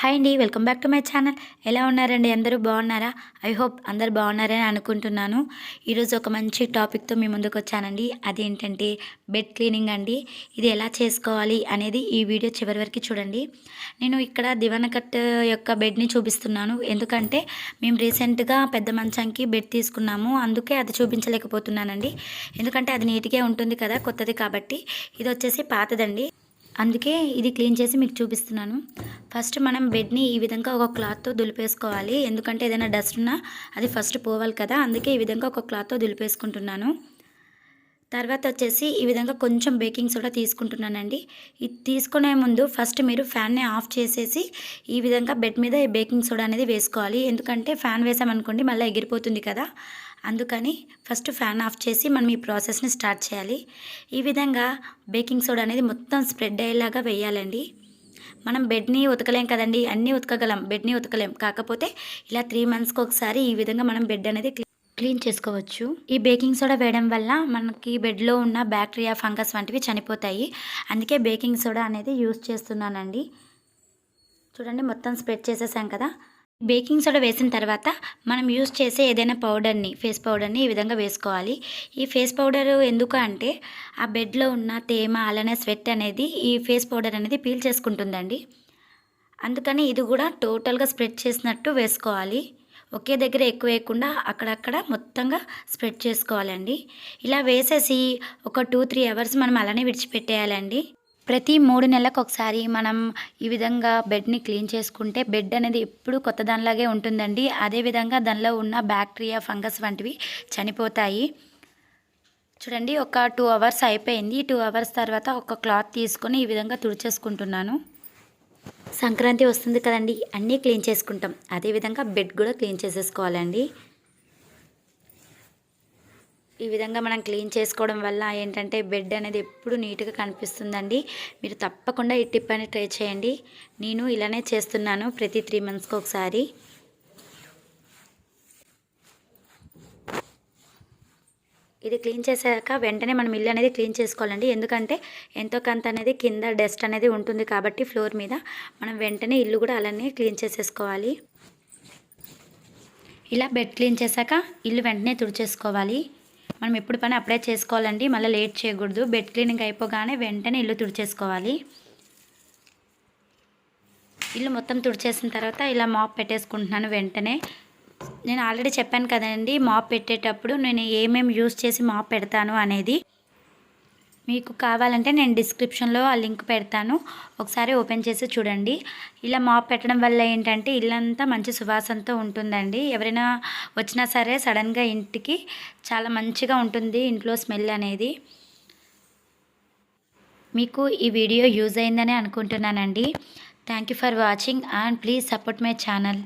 Hi అండి welcome back to my channel. ఎలా ఉన్నారండి? అందరూ బాగున్నారా? ఐ హోప్ అందరు బాగున్నారని అనుకుంటున్నాను. ఈరోజు ఒక మంచి టాపిక్తో మీ ముందుకు వచ్చానండి. అదేంటంటే బెడ్ క్లీనింగ్ అండి. ఇది ఎలా చేసుకోవాలి అనేది ఈ వీడియో చివరి వరకు చూడండి. నేను ఇక్కడ దివానకట్ యొక్క బెడ్ని చూపిస్తున్నాను. ఎందుకంటే మేము రీసెంట్గా పెద్ద మంచంకి బెడ్ తీసుకున్నాము. అందుకే అది చూపించలేకపోతున్నానండి. ఎందుకంటే అది నీట్గా ఉంటుంది కదా కొత్తది కాబట్టి. ఇది వచ్చేసి పాతదండి. అందుకే ఇది క్లీన్ చేసి మీకు చూపిస్తున్నాను. ఫస్ట్ మనం బెడ్ని ఈ విధంగా ఒక క్లాత్తో దులిపేసుకోవాలి. ఎందుకంటే ఏదైనా డస్ట్ ఉన్నా అది ఫస్ట్ పోవాలి కదా. అందుకే ఈ విధంగా ఒక క్లాత్తో దులిపేసుకుంటున్నాను. తర్వాత వచ్చేసి ఈ విధంగా కొంచెం బేకింగ్ సోడా తీసుకుంటున్నానండి. ఇది తీసుకునే ముందు ఫస్ట్ మీరు ఫ్యాన్ని ఆఫ్ చేసేసి ఈ విధంగా బెడ్ మీద బేకింగ్ సోడా అనేది వేసుకోవాలి. ఎందుకంటే ఫ్యాన్ వేసామనుకోండి మళ్ళీ ఎగిరిపోతుంది కదా. అందుకని ఫస్ట్ ఫ్యాన్ ఆఫ్ చేసి మనం ఈ ప్రాసెస్ని స్టార్ట్ చేయాలి. ఈ విధంగా బేకింగ్ సోడా అనేది మొత్తం స్ప్రెడ్ అయ్యేలాగా వేయాలండి. మనం బెడ్ని ఉతకలేం కదండి అన్నీ ఉతకగలం బెడ్ని ఉతకలేం. కాకపోతే ఇలా త్రీ మంత్స్కి ఒకసారి ఈ విధంగా మనం బెడ్ అనేది క్లీన్ చేసుకోవచ్చు. ఈ బేకింగ్ సోడా వేయడం వల్ల మనకి బెడ్లో ఉన్న బ్యాక్టీరియా ఫంగస్ వంటివి చనిపోతాయి. అందుకే బేకింగ్ సోడా అనేది యూస్ చేస్తున్నానండి. చూడండి మొత్తం స్ప్రెడ్ చేసేసాం కదా. బేకింగ్ సోడా వేసిన తర్వాత మనం యూస్ చేసే ఏదైనా పౌడర్ని ఫేస్ పౌడర్ని ఈ విధంగా వేసుకోవాలి. ఈ ఫేస్ పౌడర్ ఎందుకు అంటే ఆ బెడ్లో ఉన్న తేమ అలానే స్వెట్ అనేది ఈ ఫేస్ పౌడర్ అనేది పీల్ చేసుకుంటుందండి. అందుకని ఇది కూడా టోటల్గా స్ప్రెడ్ చేసినట్టు వేసుకోవాలి. ఒకే దగ్గర ఎక్కువ వేయకుండా అక్కడక్కడ మొత్తంగా స్ప్రెడ్ చేసుకోవాలండి. ఇలా వేసేసి ఒక టూ త్రీ అవర్స్ మనం అలానే విడిచిపెట్టేయాలండి. ప్రతి మూడు నెలలకు ఒకసారి మనం ఈ విధంగా బెడ్ని క్లీన్ చేసుకుంటే బెడ్ అనేది ఎప్పుడు కొత్త దానిలాగే ఉంటుందండి. అదేవిధంగా దానిలో ఉన్న బ్యాక్టీరియా ఫంగస్ వంటివి చనిపోతాయి. చూడండి ఒక టూ అవర్స్ అయిపోయింది. టూ అవర్స్ తర్వాత ఒక క్లాత్ తీసుకొని ఈ విధంగా తుడిచేసుకుంటున్నాను. సంక్రాంతి వస్తుంది కదండి అన్నీ క్లీన్ చేసుకుంటాం. అదేవిధంగా బెడ్ కూడా క్లీన్ చేసేసుకోవాలండి. ఈ విధంగా మనం క్లీన్ చేసుకోవడం వల్ల ఏంటంటే బెడ్ అనేది ఎప్పుడు నీట్గా కనిపిస్తుందండి. మీరు తప్పకుండా ఈ టిప్ అని ట్రై చేయండి. నేను ఇలానే చేస్తున్నాను ప్రతి త్రీ మంత్స్కి ఒకసారి. ఇది క్లీన్ చేశాక వెంటనే మనం ఇల్లు అనేది క్లీన్ చేసుకోవాలండి. ఎందుకంటే ఎంతో కొంత అనేది కింద డస్ట్ అనేది ఉంటుంది కాబట్టి ఫ్లోర్ మీద మనం వెంటనే ఇల్లు కూడా అలానే క్లీన్ చేసేసుకోవాలి. ఇలా బెడ్ క్లీన్ చేశాక ఇల్లు వెంటనే తుడిచేసుకోవాలి. మనం ఎప్పుడు పని అప్పుడే చేసుకోవాలండి. మళ్ళీ లేట్ చేయకూడదు. బెడ్ క్లీనింగ్ అయిపోగానే వెంటనే ఇల్లు తుడిచేసుకోవాలి. ఇల్లు మొత్తం తుడిచేసిన తర్వాత ఇలా మాప్ పెట్టేసుకుంటున్నాను వెంటనే. నేను ఆల్రెడీ చెప్పాను కదండి మాప్ పెట్టేటప్పుడు నేను ఏమేమి యూస్ చేసి మాప్ పెడతాను అనేది. మీకు కావాలంటే నేను డిస్క్రిప్షన్లో ఆ లింక్ పెడతాను. ఒకసారి ఓపెన్ చేసి చూడండి. ఇలా మాప్ పెట్టడం వల్ల ఏంటంటే ఇల్లంతా మంచి సువాసనతో ఉంటుందండి. ఎవరైనా వచ్చినా సరే సడన్గా ఇంటికి చాలా మంచిగా ఉంటుంది ఇంట్లో స్మెల్ అనేది. మీకు ఈ వీడియో యూజ్ అయిందని అనుకుంటున్నానండి. Thank you for watching and please support my channel.